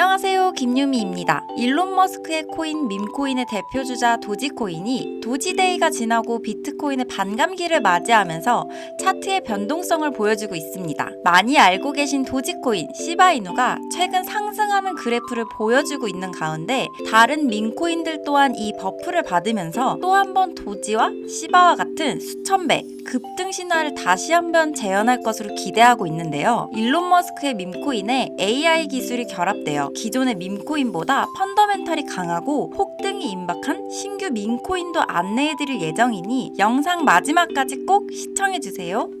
안녕하세요. 김유미입니다. 일론 머스크의 코인 밈코인의 대표주자 도지코인이 도지데이가 지나고 비트코인의 반감기를 맞이하면서 차트의 변동성을 보여주고 있습니다. 많이 알고 계신 도지코인 시바이누가 최근 상승하는 그래프를 보여주고 있는 가운데 다른 밈코인들 또한 이 버프를 받으면서 또 한 번 도지와 시바와 같은 수천 배 급등 신화를 다시 한번 재현할 것으로 기대하고 있는데요. 일론 머스크의 밈코인에 AI 기술이 결합되어 기존의 밈코인보다 펀더멘탈이 강하고 폭등이 임박한 신규 밈코인도 안내해드릴 예정이니 영상 마지막까지 꼭 시청해주세요.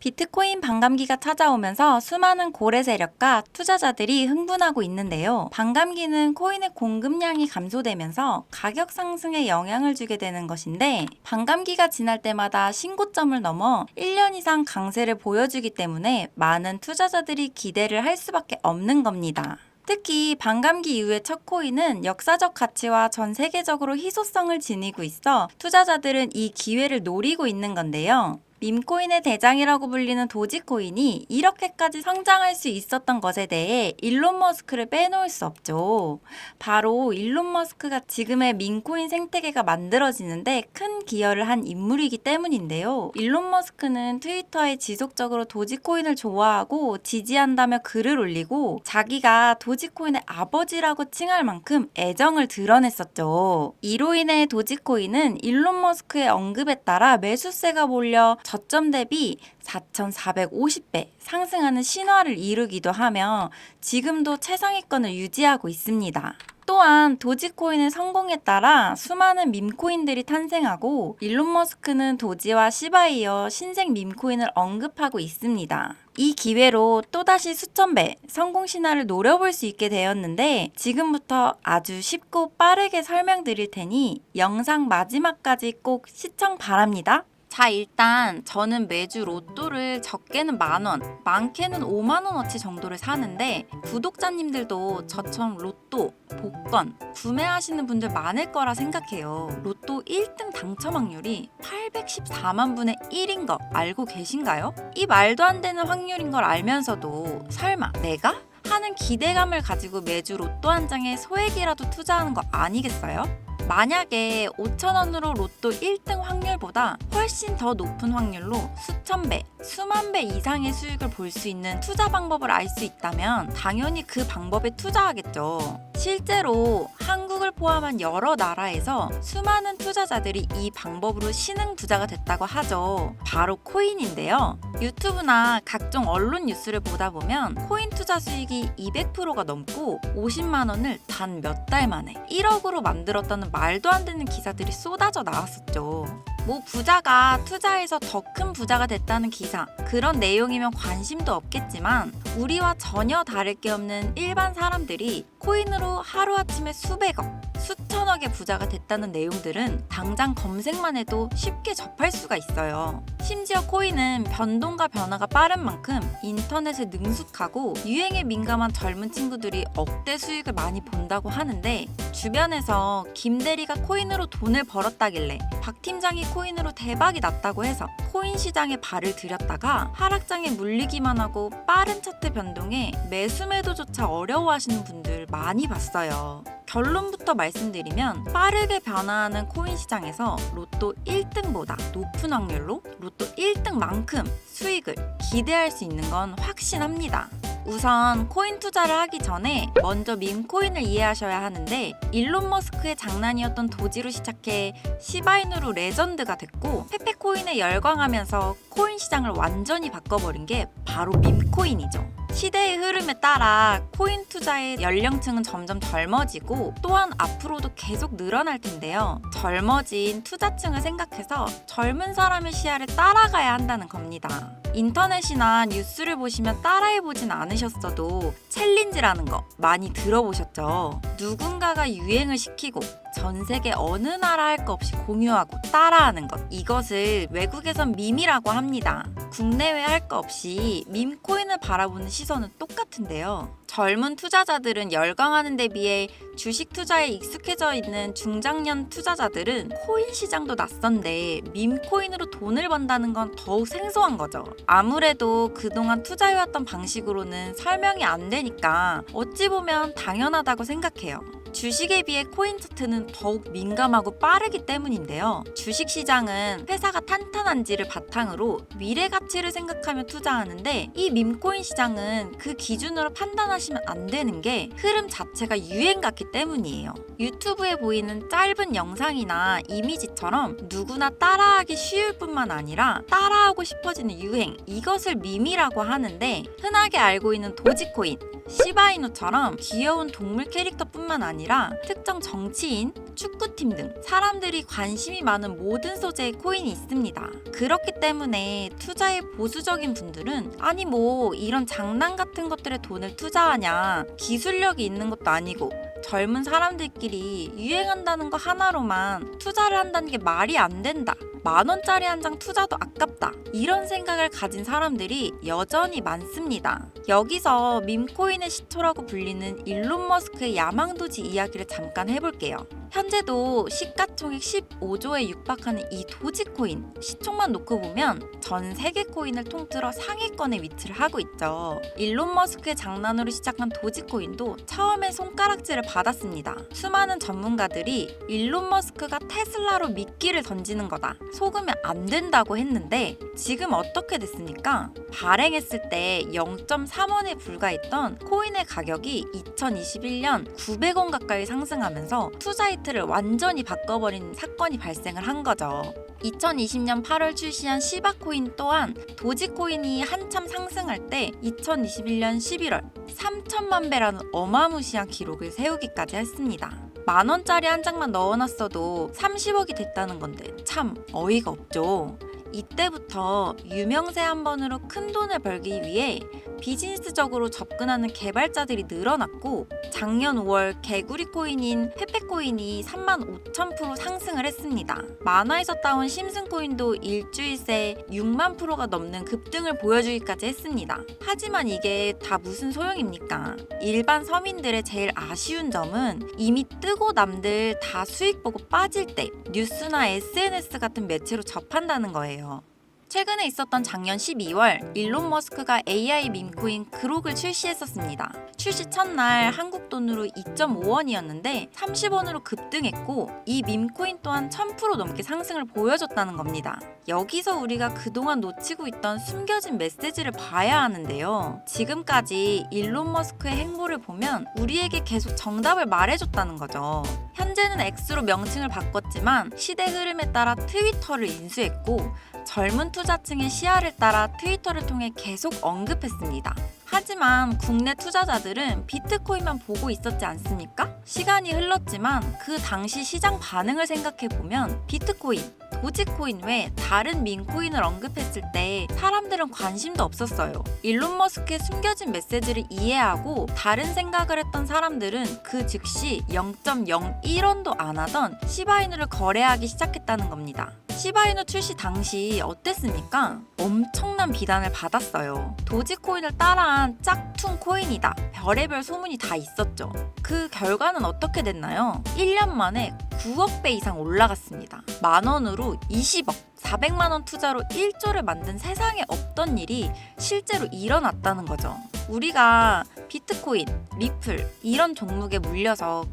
비트코인 반감기가 찾아오면서 수많은 고래 세력과 투자자들이 흥분하고 있는데요. 반감기는 코인의 공급량이 감소되면서 가격 상승에 영향을 주게 되는 것인데 반감기가 지날 때마다 신고점을 넘어 1년 이상 강세를 보여주기 때문에 많은 투자자들이 기대를 할 수밖에 없는 겁니다. 특히 반감기 이후의 첫 코인은 역사적 가치와 전 세계적으로 희소성을 지니고 있어 투자자들은 이 기회를 노리고 있는 건데요. 밈코인의 대장이라고 불리는 도지코인이 이렇게까지 성장할 수 있었던 것에 대해 일론 머스크를 빼놓을 수 없죠. 바로 일론 머스크가 지금의 밈코인 생태계가 만들어지는데 큰 기여를 한 인물이기 때문인데요. 일론 머스크는 트위터에 지속적으로 도지코인을 좋아하고 지지한다며 글을 올리고 자기가 도지코인의 아버지라고 칭할 만큼 애정을 드러냈었죠. 이로 인해 도지코인은 일론 머스크의 언급에 따라 매수세가 몰려 저점 대비 4,450배 상승하는 신화를 이루기도 하며 지금도 최상위권을 유지하고 있습니다. 또한 도지코인의 성공에 따라 수많은 밈코인들이 탄생하고 일론 머스크는 도지와 시바이어 신생 밈코인을 언급하고 있습니다. 이 기회로 또다시 수천 배 성공 신화를 노려볼 수 있게 되었는데 지금부터 아주 쉽고 빠르게 설명드릴 테니 영상 마지막까지 꼭 시청 바랍니다. 자, 일단 저는 매주 로또를 적게는 만 원, 많게는 5만 원어치 정도를 사는데 구독자님들도 저처럼 로또, 복권 구매하시는 분들 많을 거라 생각해요. 로또 1등 당첨 확률이 814만 분의 1인 거 알고 계신가요? 이 말도 안 되는 확률인 걸 알면서도 설마 내가? 하는 기대감을 가지고 매주 로또 한 장에 소액이라도 투자하는 거 아니겠어요? 만약에 5천원으로 로또 1등 확률보다 훨씬 더 높은 확률로 수천 배, 수만 배 이상의 수익을 볼 수 있는 투자 방법을 알 수 있다면 당연히 그 방법에 투자하겠죠. 실제로 한국을 포함한 여러 나라에서 수많은 투자자들이 이 방법으로 신흥 부자가 됐다고 하죠. 바로 코인인데요. 유튜브나 각종 언론 뉴스를 보다 보면 코인 투자 수익이 200%가 넘고 50만 원을 단 몇 달 만에 1억으로 만들었다는 말도 안 되는 기사들이 쏟아져 나왔었죠. 뭐 부자가 투자해서 더 큰 부자가 됐다는 기사 그런 내용이면 관심도 없겠지만 우리와 전혀 다를 게 없는 일반 사람들이 코인으로 하루아침에 수백억 수천억의 부자가 됐다는 내용들은 당장 검색만 해도 쉽게 접할 수가 있어요. 심지어 코인은 변동과 변화가 빠른 만큼 인터넷에 능숙하고 유행에 민감한 젊은 친구들이 억대 수익을 많이 본다고 하는데 주변에서 김 대리가 코인으로 돈을 벌었다길래 박 팀장이 코인으로 대박이 났다고 해서 코인 시장에 발을 들였다가 하락장에 물리기만 하고 빠른 차트 변동에 매수 매도조차 어려워하시는 분들 많이 봤어요. 결론부터 말씀드리면 빠르게 변화하는 코인 시장에서 로또 1등보다 높은 확률로 로또 1등만큼 수익을 기대할 수 있는 건 확신합니다. 우선 코인 투자를 하기 전에 먼저 밈코인을 이해하셔야 하는데 일론 머스크의 장난이었던 도지로 시작해 시바이누로 레전드가 됐고 페페코인에 열광하면서 코인 시장을 완전히 바꿔버린 게 바로 밈코인이죠. 시대의 흐름에 따라 코인 투자의 연령층은 점점 젊어지고 또한 앞으로도 계속 늘어날 텐데요. 젊어진 투자층을 생각해서 젊은 사람의 시야를 따라가야 한다는 겁니다. 인터넷이나 뉴스를 보시면 따라해보진 않으셨어도 챌린지라는 거 많이 들어보셨죠? 누군가가 유행을 시키고 전 세계 어느 나라 할거 없이 공유하고 따라하는 것. 이것을 외국에선 밈이라고 합니다. 국내외 할거 없이 밈 코인을 바라보는 시선은 똑같은데요. 젊은 투자자들은 열광하는 데 비해 주식 투자에 익숙해져 있는 중장년 투자자들은 코인 시장도 낯선데 밈코인으로 돈을 번다는 건 더욱 생소한 거죠. 아무래도 그동안 투자해왔던 방식으로는 설명이 안 되니까 어찌 보면 당연하다고 생각해요. 주식에 비해 코인 차트는 더욱 민감하고 빠르기 때문인데요. 주식 시장은 회사가 탄탄한지를 바탕으로 미래 가치를 생각하며 투자하는데 이 밈코인 시장은 그 기준으로 판단하시면 안 되는 게 흐름 자체가 유행 같기 때문이에요. 유튜브에 보이는 짧은 영상이나 이미지처럼 누구나 따라하기 쉬울 뿐만 아니라 따라하고 싶어지는 유행 이것을 밈이라고 하는데 흔하게 알고 있는 도지코인 시바이누처럼 귀여운 동물 캐릭터뿐만 아니라 특정 정치인, 축구팀 등 사람들이 관심이 많은 모든 소재의 코인이 있습니다. 그렇기 때문에 투자에 보수적인 분들은 아니 뭐 이런 장난 같은 것들에 돈을 투자하냐 기술력이 있는 것도 아니고 젊은 사람들끼리 유행한다는 거 하나로만 투자를 한다는 게 말이 안 된다. 만 원짜리 한 장 투자도 아깝다. 이런 생각을 가진 사람들이 여전히 많습니다. 여기서 밈코인의 시초라고 불리는 일론 머스크의 야망도지 이야기를 잠깐 해볼게요. 현재도 시가총액 15조에 육박하는 이 도지코인 시총만 놓고 보면 전 세계 코인을 통틀어 상위권에 위치를 하고 있죠. 일론 머스크의 장난으로 시작한 도지코인도 처음에 손가락질을 받았습니다. 수많은 전문가들이 일론 머스크가 테슬라로 미끼를 던지는 거다. 속으면 안 된다고 했는데 지금 어떻게 됐습니까? 발행했을 때 0.3원에 불과했던 코인의 가격이 2021년 900원 가까이 상승하면서 투자 이트를 완전히 바꿔버린 사건이 발생을 한 거죠. 2020년 8월 출시한 시바코인 또한 도지코인이 한참 상승할 때 2021년 11월 3천만 배라는 어마무시한 기록을 세우기까지 했습니다. 만 원짜리 한 장만 넣어놨어도 30억이 됐다는 건데 참 어이가 없죠. 이때부터 유명세 한 번으로 큰 돈을 벌기 위해 비즈니스적으로 접근하는 개발자들이 늘어났고 작년 5월 개구리 코인인 페페코인이 3만 5천 프로 상승을 했습니다. 만화에서 따온 심슨 코인도 일주일 새 6만 프로가 넘는 급등을 보여주기까지 했습니다. 하지만 이게 다 무슨 소용입니까? 일반 서민들의 제일 아쉬운 점은 이미 뜨고 남들 다 수익 보고 빠질 때 뉴스나 SNS 같은 매체로 접한다는 거예요. 거예요. 최근에 있었던 작년 12월 일론 머스크가 AI 밈코인 그록을 출시했었습니다. 출시 첫날 한국 돈으로 2.5원이었는데 30원으로 급등했고 이 밈코인 또한 1000% 넘게 상승을 보여줬다는 겁니다. 여기서 우리가 그동안 놓치고 있던 숨겨진 메시지를 봐야 하는데요. 지금까지 일론 머스크의 행보를 보면 우리에게 계속 정답을 말해줬다는 거죠. 현재는 X로 명칭을 바꿨지만 시대 흐름에 따라 트위터를 인수했고 젊은 투자층의 시야를 따라 트위터를 통해 계속 언급했습니다. 하지만 국내 투자자들은 비트코인만 보고 있었지 않습니까? 시간이 흘렀지만 그 당시 시장 반응을 생각해 보면 비트코인, 도지코인 외 다른 민코인을 언급했을 때 사람들은 관심도 없었어요. 일론 머스크의 숨겨진 메시지를 이해하고 다른 생각을 했던 사람들은 그 즉시 0.01원도 안 하던 시바이누를 거래하기 시작했다는 겁니다. 시바이누 출시 당시 어땠습니까? 엄청난 비난을 받았어요. 도지코인을 따라한 짝퉁 코인이다. 별의별 소문이 다 있었죠. 그 결과는 어떻게 됐나요? 1년 만에 9억 배 이상 올라갔습니다. 만 원으로 20억. 400만 원 투자로 1조를 만든 세상에 없던 일이 실제로 일어났다는 거죠. 우리가 비트코인, 리플 이런 종목에 물려서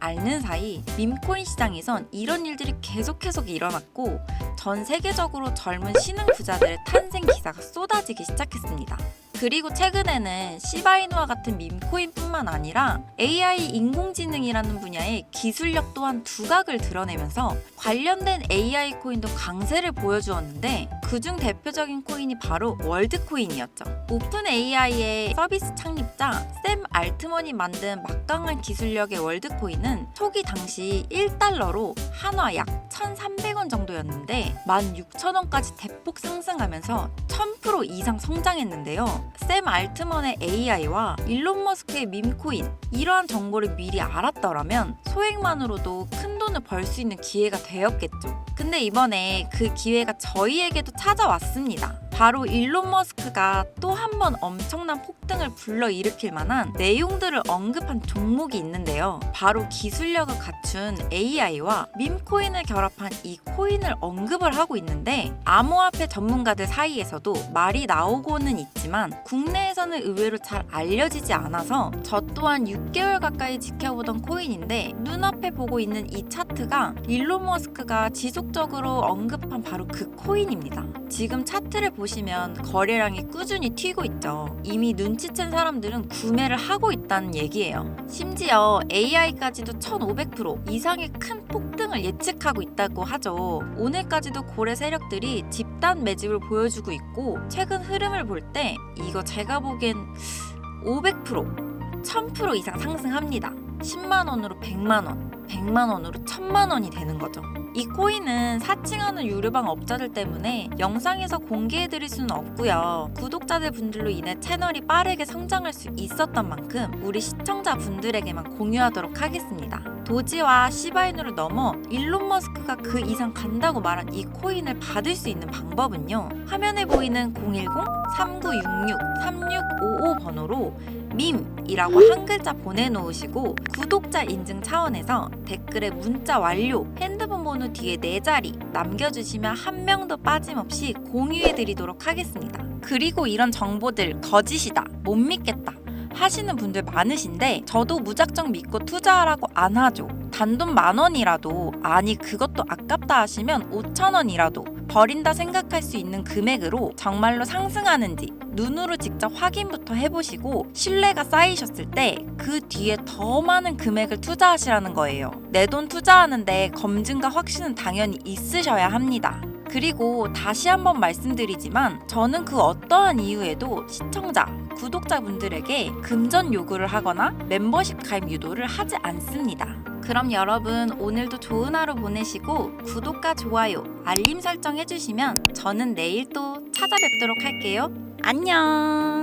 앓는 사이 밈코인 시장에선 이런 일들이 계속 계속 일어났고 전 세계적으로 젊은 신흥 부자들의 탄생 기사가 쏟아지기 시작했습니다. 그리고 최근에는 시바이누와 같은 밈코인뿐만 아니라 AI 인공지능이라는 분야의 기술력 또한 두각을 드러내면서 관련된 AI 코인도 강세를 보여주었는데 그중 대표적인 코인이 바로 월드코인이었죠. 오픈 AI의 서비스 창립자 샘 알트먼이 만든 막강한 기술력의 월드코인은 초기 당시 1달러로 한화 약 1,300원 정도였는데 16,000원까지 대폭 상승하면서 1000% 이상 성장했는데요. 샘 알트먼의 AI와 일론 머스크의 밈코인 이러한 정보를 미리 알았더라면 소액만으로도 큰 돈을 벌 수 있는 기회가 되었겠죠. 근데 이번에 그 기회가 저희에게도 찾아왔습니다. 바로 일론 머스크가 또 한 번 엄청난 폭등을 불러일으킬 만한 내용들을 언급한 종목이 있는데요. 바로 기술력을 갖춘 AI와 밈코인을 결합한 이 코인을 언급을 하고 있는데 암호화폐 전문가들 사이에서도 말이 나오고는 있지만 국내에서는 의외로 잘 알려지지 않아서 저 또한 6개월 가까이 지켜보던 코인인데 눈앞에 보고 있는 이 차트가 일론 머스크가 지속적으로 언급한 바로 그 코인입니다. 지금 차트를 보시면 거래량이 꾸준히 튀고 있죠. 이미 눈치챈 사람들은 구매를 하고 있다는 얘기예요. 심지어 AI까지도 1500% 이상의 큰 폭등을 예측하고 있다고 하죠. 오늘까지도 고래 세력들이 집단 매집을 보여주고 있고 최근 흐름을 볼 때 이거 제가 보기엔 500% 1000% 이상 상승합니다. 10만 원으로 100만 원, 100만 원으로 1000만 원이 되는 거죠. 이 코인은 사칭하는 유료방 업자들 때문에 영상에서 공개해드릴 수는 없고요. 구독자들 분들로 인해 채널이 빠르게 성장할 수 있었던 만큼 우리 시청자 분들에게만 공유하도록 하겠습니다. 도지와 시바이누를 넘어 일론 머스크가 그 이상 간다고 말한 이 코인을 받을 수 있는 방법은요. 화면에 보이는 010-3966-3655 번호로 밈이라고 한 글자 보내놓으시고 구독자 인증 차원에서 댓글에 문자 완료 핸드폰 번호 뒤에 네 자리 남겨주시면 한 명도 빠짐없이 공유해드리도록 하겠습니다. 그리고 이런 정보들 거짓이다 못 믿겠다 하시는 분들 많으신데 저도 무작정 믿고 투자하라고 안 하죠. 단돈 만 원이라도 아니 그것도 아깝다 하시면 5천 원이라도 버린다 생각할 수 있는 금액으로 정말로 상승하는지 눈으로 직접 확인부터 해보시고 신뢰가 쌓이셨을 때 그 뒤에 더 많은 금액을 투자하시라는 거예요. 내 돈 투자하는데 검증과 확신은 당연히 있으셔야 합니다. 그리고 다시 한번 말씀드리지만 저는 그 어떠한 이유에도 시청자, 구독자분들에게 금전 요구를 하거나 멤버십 가입 유도를 하지 않습니다. 그럼 여러분 오늘도 좋은 하루 보내시고 구독과 좋아요, 알림 설정 해주시면 저는 내일 또 찾아뵙도록 할게요. 안녕!